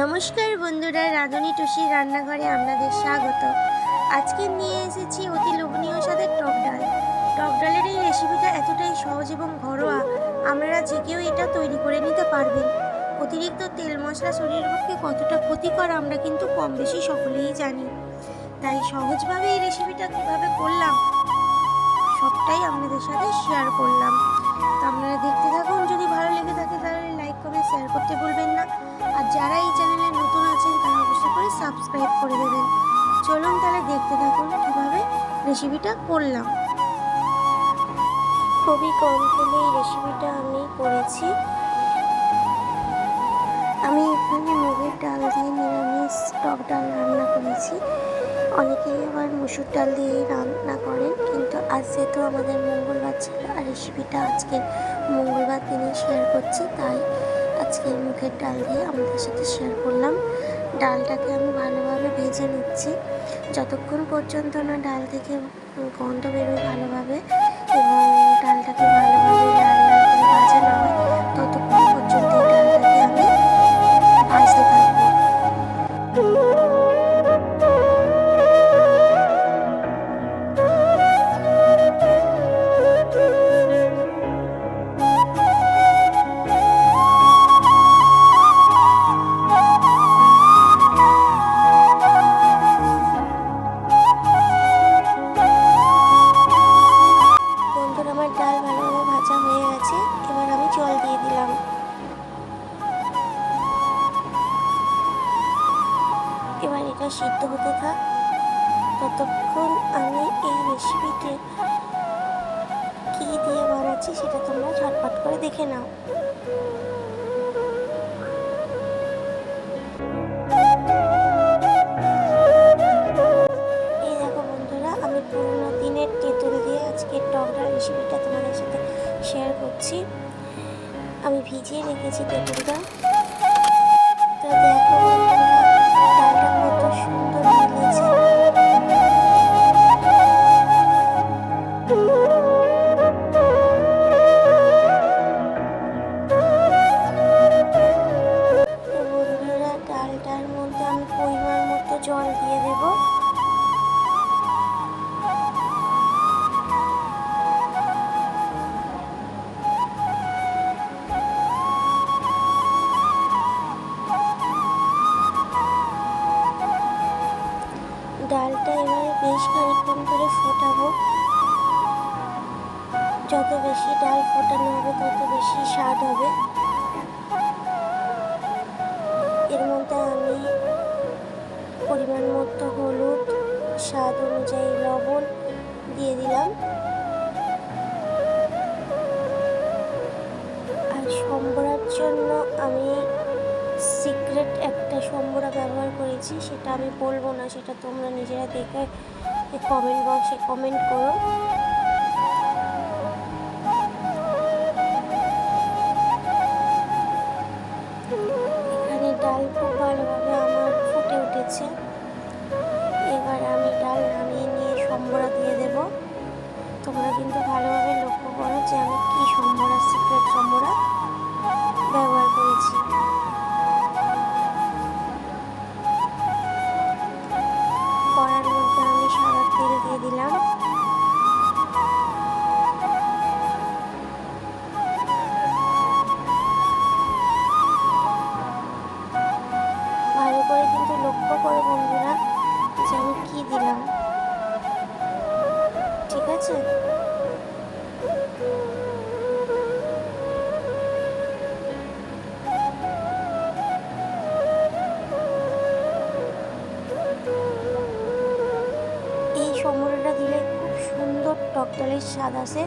নমস্কার বন্ধুরা, রাঁধুনি টুসির রান্নাঘরে আপনাদের স্বাগত। আজকে নিয়ে এসেছি অতি লোভনীয় স্বাদের টক ডাল। টক ডালের এই রেসিপিটা এতটাই সহজ এবং ঘরোয়া, আপনারা যে কেউ এটা তৈরি করে নিতে পারবেন। অতিরিক্ত তেল মশলা শরীরের পক্ষে কতটা ক্ষতিকর আমরা কিন্তু কম বেশি সকলেই জানি। তাই সহজভাবে এই রেসিপিটা কীভাবে করলাম, সবটাই আপনাদের সাথে শেয়ার করলাম। তো আপনারা দেখতে থাকুন। যদি ভালো লেগে থাকে তাহলে লাইক কমেন্ট শেয়ার করতে ভুলবেন না। আর যারা এই চ্যানেলে নতুন আছেন, তারা অবশ্যই করে সাবস্ক্রাইব করে দেবেন। চলুন তাহলে দেখতে থাকুন কীভাবে রেসিপিটা করলাম। খুবই কম তেলে এই রেসিপিটা আমি করেছি। আমি এখানে মুগের ডাল দিয়ে নিরামিষ টক ডাল রান্না করেছি। অনেকেই আবার মুসুর ডাল দিয়ে রান্না করেন, কিন্তু আজ যেহেতু আমাদের মঙ্গলবার ছিল আর রেসিপিটা আজকে মঙ্গলবার দিনে শেয়ার করছি, তাই আজকে মুখের ডাল দিয়ে আমাদের সাথে শেয়ার করলাম। ডালটাকে আমি ভালোভাবে ভেজে নিচ্ছি। যতক্ষণ পর্যন্ত না ডাল থেকে গন্ধ বেরোয় গেছে এবার আমি জল দিয়ে দিলাম। এবার এটা সিদ্ধ হতে থাক। ততক্ষণ আমি এই রেসিপিতে কী দিয়ে বানাচ্ছি সেটা তোমরা ঝটপট করে দেখে নাও। Yeah. ডালটা এবারে বেশ খানিক্ষণ ধরে ফোটাবো। যত বেশি ডাল ফোটানো হবে, তত বেশি স্বাদ হবে। এর মধ্যে আমি পরিমাণ মতো হলুদ, স্বাদ অনুযায়ী লবণ দিয়ে দিলাম। আর সম্বরার জন্য আমি সিক্রেট একটা সম্বরা ব্যবহার করেছি, সেটা আমি বলব না, সেটা তোমরা নিজেরা দেখে কমেন্ট বক্সে কমেন্ট করো। এখানে ডাল খুব ভালোভাবে টকটলের স্বাদ আসে